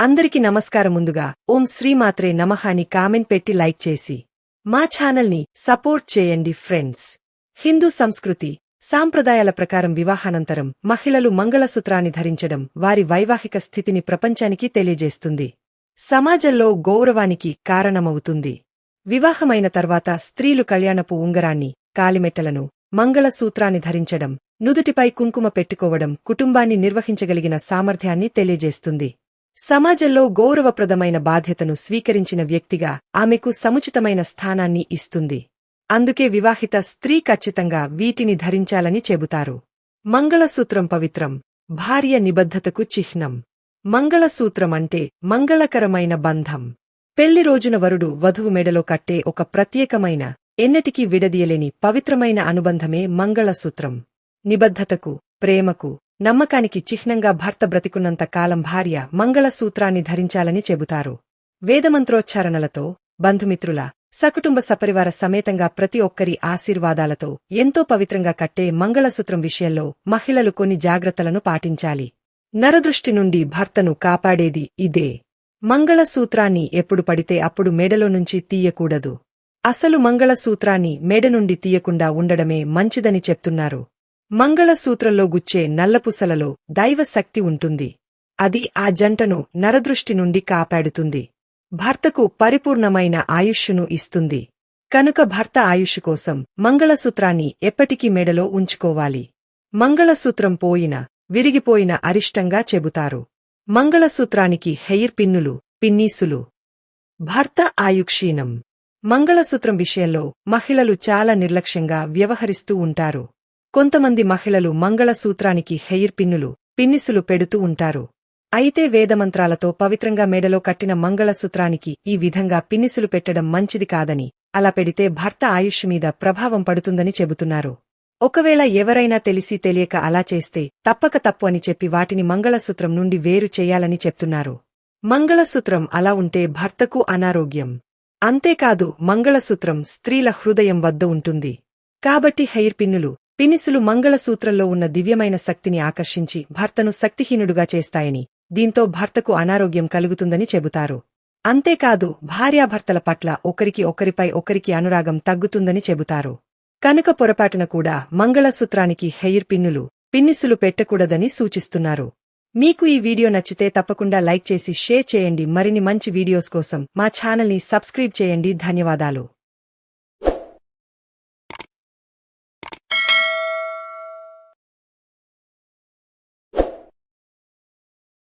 అందరికి నమస్కారం ముందుగా. ఓం శ్రీమాత్రే నమః అని కామెంట్ పెట్టి లైక్ చేసి. మా ఛానల్ని సపోర్ట్ చేయండి ఫ్రెండ్స్. హిందూ సంస్కృతి సాంప్రదాయాల ప్రకారం వివాహానంతరం మహిళలు మంగళసూత్రాన్ని ధరించడం వారి వైవాహిక స్థితిని ప్రపంచానికి తెలియజేస్తుంది. సమాజంలో గౌరవానికి కారణమవుతుంది. వివాహమైన తర్వాత స్త్రీలు కళ్యాణపు ఉంగరాన్ని కాలిమెట్టలను మంగళసూత్రాన్ని ధరించడం నుదుటిపై కుంకుమ పెట్టుకోవడం కుటుంబాన్ని నిర్వహించగలిగిన సామర్థ్యాన్ని తెలియజేస్తుంది. సమాజంలో గౌరవప్రదమైన బాధ్యతను స్వీకరించిన వ్యక్తిగా ఆమెకు సముచితమైన స్థానాన్ని ఇస్తుంది. అందుకే వివాహిత స్త్రీ ఖచ్చితంగా వీటిని ధరించాలని చెబుతారు. మంగళసూత్రం పవిత్రం భార్య నిబద్ధతకు చిహ్నం. మంగళసూత్రం అంటే మంగళకరమైన బంధం. పెళ్ళి రోజున వరుడు వధువు మెడలో కట్టే ఒక ప్రత్యేకమైన ఎన్నటికీ విడదీయలేని పవిత్రమైన అనుబంధమే మంగళసూత్రం. నిబద్ధతకు ప్రేమకు నమ్మకానికి చిహ్నంగా భర్త బ్రతికున్నంత కాలం భార్య మంగళసూత్రాన్ని ధరించాలని చెబుతారు. వేదమంత్రోచ్చారణలతో బంధుమిత్రుల సకుటుంబ సపరివార సమేతంగా ప్రతి ఒక్కరి ఆశీర్వాదాలతో ఎంతో పవిత్రంగా కట్టే మంగళసూత్రం విషయంలో మహిళలు కొన్ని జాగ్రత్తలను పాటించాలి. నరదృష్టి నుండి భర్తను కాపాడేది ఇదే. మంగళసూత్రాన్ని ఎప్పుడు పడితే అప్పుడు మెడలో నుంచి తీయకూడదు. అసలు మంగళసూత్రాన్ని మెడ నుండి తీయకుండా ఉండడమే మంచిదని చెప్తున్నారు. మంగళసూత్రంలో గుచ్చే నల్లపుసలలో దైవశక్తి ఉంటుంది. అది ఆ జంటను నరదృష్టి నుండి కాపాడుతుంది. భర్తకు పరిపూర్ణమైన ఆయుష్షును ఇస్తుంది. కనుక భర్త ఆయుష్ కోసం మంగళసూత్రాన్ని ఎప్పటికీ మెడలో ఉంచుకోవాలి. మంగళసూత్రం పోయిన విరిగిపోయిన అరిష్టంగా చెబుతారు. మంగళసూత్రానికి హెయిర్ పిన్నులు పిన్నీసులు. భర్త ఆయుక్షీణం. మంగళసూత్రం విషయంలో మహిళలు చాలా నిర్లక్ష్యంగా వ్యవహరిస్తూ ఉంటారు. కొంతమంది మహిళలు మంగళసూత్రానికి హెయిర్ పిన్నులు పిన్నిసులు పెడుతూ ఉంటారు. అయితే వేదమంత్రాలతో పవిత్రంగా మెడలో కట్టిన మంగళసూత్రానికి ఈ విధంగా పిన్నిసులు పెట్టడం మంచిది కాదని అలా పెడితే భర్త ఆయుష్ మీద ప్రభావం పడుతుందని చెబుతున్నారు. ఒకవేళ ఎవరైనా తెలిసి తెలియక అలా చేస్తే తప్పక తప్పు అని చెప్పి వాటిని మంగళసూత్రం నుండి వేరు చేయాలని చెప్తున్నారు. మంగళసూత్రం అలా ఉంటే భర్తకు అనారోగ్యం. అంతేకాదు మంగళసూత్రం స్త్రీల హృదయం వద్ద ఉంటుంది. కాబట్టి హెయిర్ పిన్నులు పినిసులు మంగళసూత్రంలో ఉన్న దివ్యమైన శక్తిని ఆకర్షించి భర్తను శక్తిహీనుడుగా చేస్తాయని దీంతో భర్తకు అనారోగ్యం కలుగుతుందని చెబుతారు. అంతేకాదు భార్యాభర్తల పట్ల ఒకరికి ఒకరిపై ఒకరికి అనురాగం తగ్గుతుందని చెబుతారు. కనుక పొరపాటున కూడా మంగళసూత్రానికి హెయిర్ పిన్నులు పిన్నిసులు పెట్టకూడదని సూచిస్తున్నారు. మీకు ఈ వీడియో నచ్చితే తప్పకుండా లైక్ చేసి షేర్ చేయండి. మరిన్ని మంచి వీడియోస్ కోసం మా ఛానల్ని సబ్స్క్రైబ్ చేయండి. ధన్యవాదాలు.